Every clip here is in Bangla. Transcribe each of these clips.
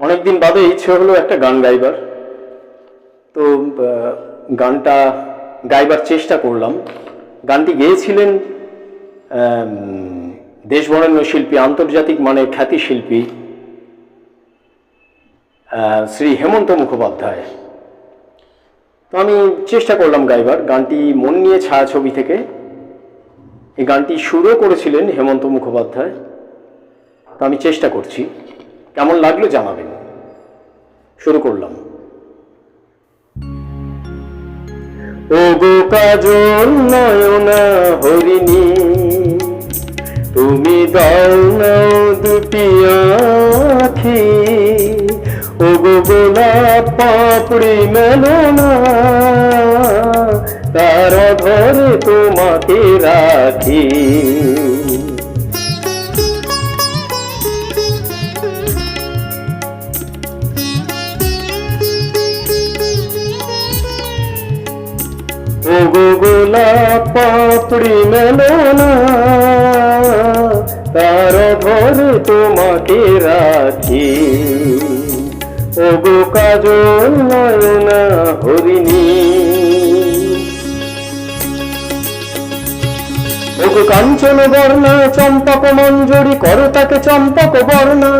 অনেকদিন বাদে ইচ্ছে হলো একটা গান গাইবার। তো গানটা গাইবার চেষ্টা করলাম। গানটি গেয়েছিলেন দেশবরেণ্য শিল্পী, আন্তর্জাতিক মানে খ্যাতি শিল্পী শ্রী হেমন্ত মুখোপাধ্যায়। তো আমি চেষ্টা করলাম গাইবার। গানটি মন নিয়ে ছায়াছবি থেকে। এই গানটি সুরও করেছিলেন হেমন্ত মুখোপাধ্যায়। তো আমি চেষ্টা করছি। কেমন লাগল জানাবেন। শুরু করলাম। ও গো কাজল নয়না তুমি দাও নাও দুটি আখি। ও গো গোলাপ পাপড়ি মেলো না, তার ধরে তোমাকে রাখি। গো গোলাপ পাপড়ি মেলো না তার ধরে তোমাকে রাখি। ও গো কাজল নয়না হরিণী। ওগো কাঞ্চন বর্ণা, চম্পক মঞ্জুরি করো তাকে চম্পক বর্ণা।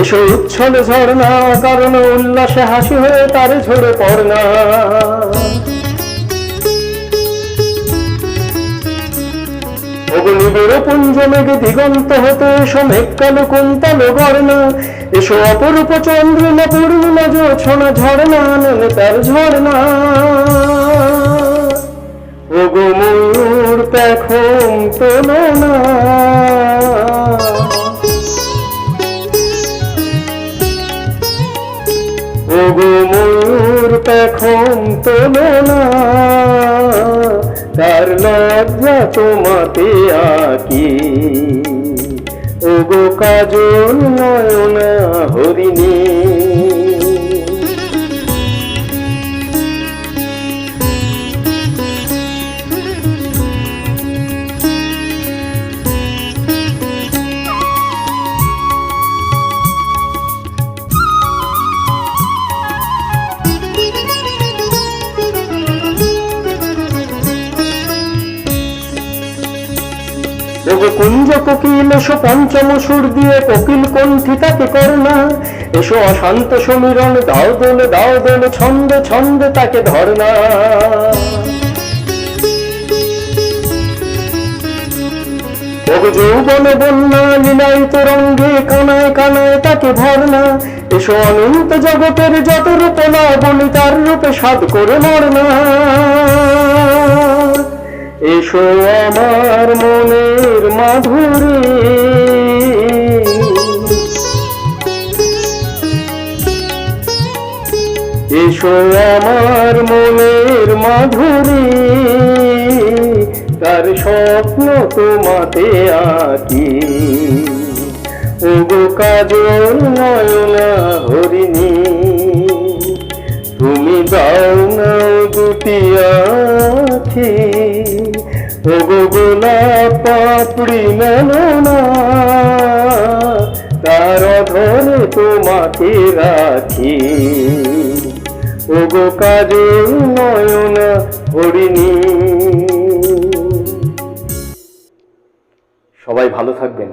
এসো উচ্ছল ঝর্ণা, কারণ উল্লাসে হাসি হয়ে তার ঝরে পড়না। নিবিড় পুঞ্জ মেঘে দিগন্ত হতে এসো মেঘ কালো কুন্তল বর্ণা। এসো অপরূপ চন্দ্রিমা পূর্ণিমা জোছনা ঝর্ণা নেমে তার ঝর্ণা। ওগো ময়ূর পেখম তোলো না ওগো ময়ূর পেখম তোলো না তার লজ্জা তোমাতে আকি। ওগো কাজল নয়না হরিণী কুঞ্জ কোকিল, এসো পঞ্চম সুর দিয়ে কোকিল কণ্ঠী তাকে করনা এসো অশান্ত সমীরণ, দাও দোল দাও দোল, ছন্দ ছন্দ তাকে ধরনা যৌবন বন্যা লীলাই তরঙ্গে কানায় কানায় তাকে ভরনা এসো অনন্ত জগতের যত রূপনা বলি তার রূপে সাধ করে মরনা এসো আমার মনের মাধুরী। এসো আমার মনের মাধুরী। তার স্বপ্ন তোমাতে আঁকি। ওগো কাজল নয়না ওগো গোলাপ পাপড়ি মেলো না। তার ধরে তোমাকে রাখি। ওগো কাজে নয়ন হরিণী সবাই ভালো থাকবেন।